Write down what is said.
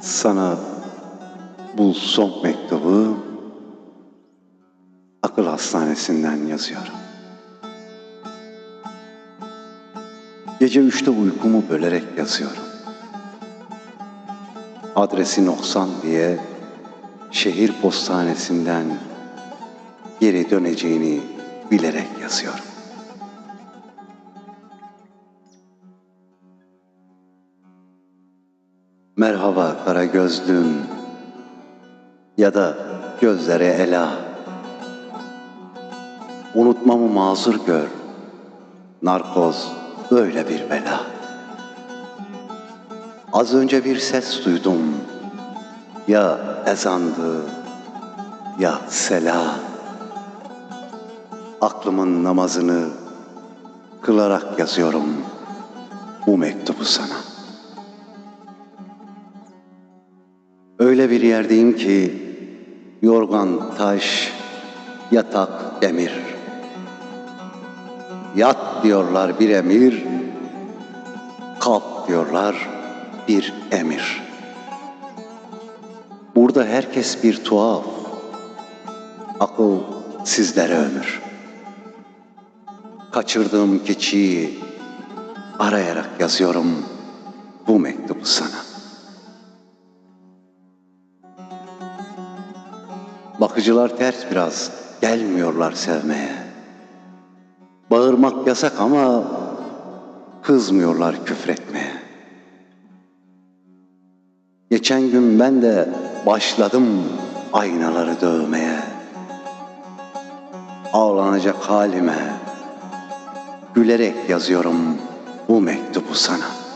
Sana bu son mektubu akıl hastanesinden yazıyorum. Gece üçte uykumu bölerek yazıyorum. Adresi noksan diye şehir postanesinden geri döneceğini bilerek yazıyorum. Merhaba kara gözlüm ya da gözlere ela. Unutmamı mazur gör. Narkoz böyle bir bela. Az önce bir ses duydum. Ya ezandı ya sela. Aklımın namazını kılarak yazıyorum bu mektubu sana. Öyle bir yerdeyim ki yorgan taş, yatak demir. Yat diyorlar bir emir, kalk diyorlar bir emir. Burada herkes bir tuhaf, akıl sizlere ömür. Kaçırdığım keçiyi arayarak yazıyorum bu mektubu sana. Bakıcılar ters biraz, gelmiyorlar sevmeye. Bağırmak yasak ama kızmıyorlar küfretmeye. Geçen gün ben de başladım aynaları dövmeye. Ağlanacak halime gülerek yazıyorum bu mektubu sana.